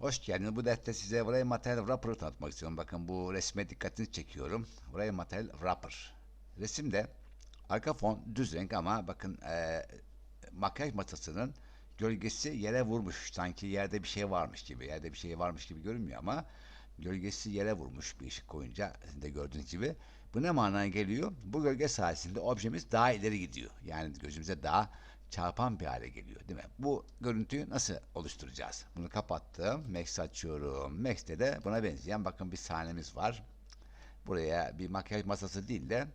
Hoş geldiniz. Bu derste size Wray Material Wrapper'ı tanıtmak istiyorum. Bakın bu resme dikkatini çekiyorum. Wray Material Wrapper. Resimde arka fon düz renk ama bakın e, makyaj masasının gölgesi yere vurmuş. Sanki yerde bir şey varmış gibi. Yerde bir şey varmış gibi görünmüyor ama gölgesi yere vurmuş bir ışık koyunca sizin de gördüğünüz gibi. Bu ne manaya geliyor? Bu gölge sayesinde objemiz daha ileri gidiyor. Yani gözümüze daha çarpan bir hale geliyor değil mi? Bu görüntüyü nasıl oluşturacağız? Bunu kapattım. Max açıyorum. Max'te de buna benzeyen bakın bir sahnemiz var. Buraya bir makyaj masası değil de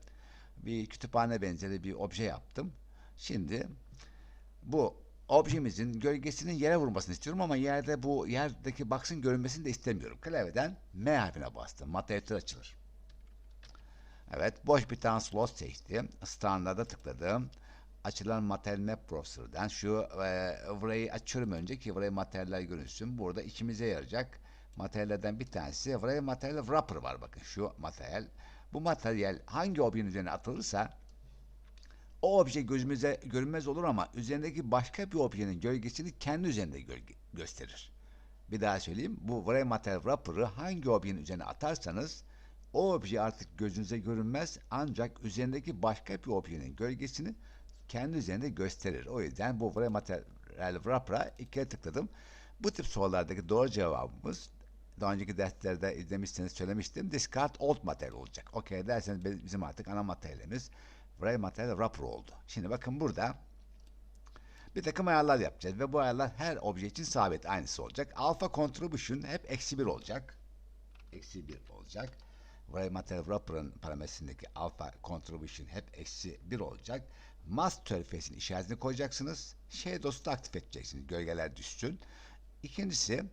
bir kütüphane benzeri bir obje yaptım. Şimdi bu objemizin gölgesinin yere vurmasını istiyorum ama yerde bu yerdeki box'ın görünmesini de istemiyorum. Klavyeden M harfine bastım. Materyal açılır. Evet, boş bir tane slot seçtim. Standart'a tıkladım. Açılan Material Map Browser'dan şu e, açıyorum önce ki Wray materyaller görünsün. Burada içimize yarayacak materyallerden bir tanesi Wray Material Wrapper var bakın şu materyal. Bu materyal hangi objenin üzerine atılırsa o obje gözümüze görünmez olur ama üzerindeki başka bir objenin gölgesini kendi üzerinde gölge gösterir. Bir daha söyleyeyim. Bu Wray Material Wrapper'ı hangi objenin üzerine atarsanız o obje artık gözünüze görünmez ancak üzerindeki başka bir objenin gölgesini kendi üzerinde gösterir. O yüzden bu Wray Material Wrapper'a iki tıkladım. Bu tip sorulardaki doğru cevabımız daha önceki derslerde izlemişseniz söylemiştim. Discard old material olacak. Okey derseniz bizim artık ana materyalimiz Wray Material Wrapper oldu. Şimdi bakın burada bir takım ayarlar yapacağız ve bu ayarlar her obje için sabit aynısı olacak. Alpha contribution hep eksi bir olacak. Eksi bir olacak. Wray Material Wrapper'ın parametresindeki alpha contribution hep eksi bir olacak. Mask surface'in işaretini koyacaksınız. Shadows'u da aktif edeceksiniz. Gölgeler düşsün. İkincisi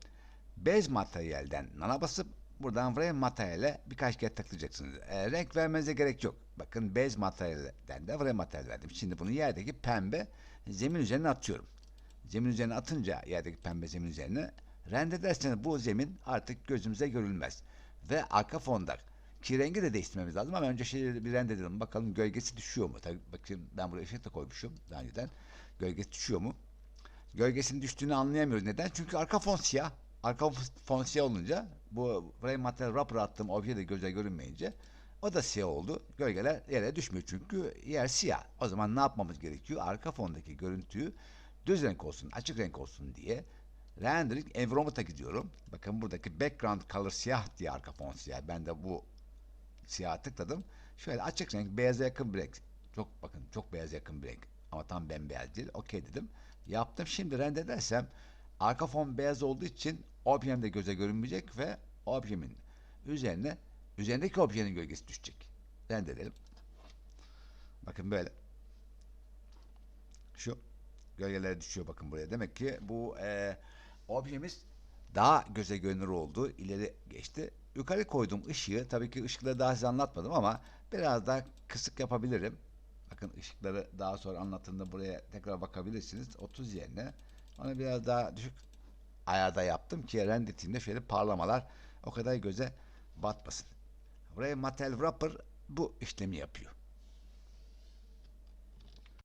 bez materyalden nana basıp buradan Wray materyale birkaç kere tıklayacaksınız. E, renk vermenize gerek yok. Bakın bez materyalden de Wray materyal verdim. Şimdi bunu yerdeki pembe zemin üzerine atıyorum. Zemin üzerine atınca yerdeki pembe zemin üzerine render derseniz bu zemin artık gözümüze görülmez. Ve arka fonda ki rengi de değiştirmemiz lazım ama önce şeyleri bir render edelim. Bakalım gölgesi düşüyor mu? Tabii bakayım ben buraya ışık da koymuşum daha önceden. Gölgesi düşüyor mu? Gölgesinin düştüğünü anlayamıyoruz. Neden? Çünkü arka fon siyah. Arka fon siyah olunca bu frame material wrapper attığım obje de göze görünmeyince o da siyah oldu. Gölgeler yere düşmüyor çünkü yer siyah. O zaman ne yapmamız gerekiyor? Arka fondaki görüntüyü düz renk olsun, açık renk olsun diye rendering environment'a gidiyorum. Bakın buradaki background color siyah diye arka fon siyah. Ben de bu siyah tıkladım. Şöyle açık renk, beyaza yakın bir renk. Çok bakın çok beyaz yakın bir renk. Ama tam bembeyaz değil. Okey dedim. Yaptım. Şimdi render edersem arka fon beyaz olduğu için objem de göze görünmeyecek ve objemin üzerine üzerindeki objenin gölgesi düşecek. Render edelim. Bakın böyle. Şu gölgeler düşüyor bakın buraya. Demek ki bu e, objemiz daha göze görünür oldu. ileri geçti. Yukarı koyduğum ışığı tabii ki ışıkları daha size anlatmadım ama biraz daha kısık yapabilirim. Bakın ışıkları daha sonra anlattığımda buraya tekrar bakabilirsiniz. 30 yerine onu biraz daha düşük ayarda yaptım ki rendetimde şöyle parlamalar o kadar göze batmasın. Buraya Mattel Wrapper bu işlemi yapıyor.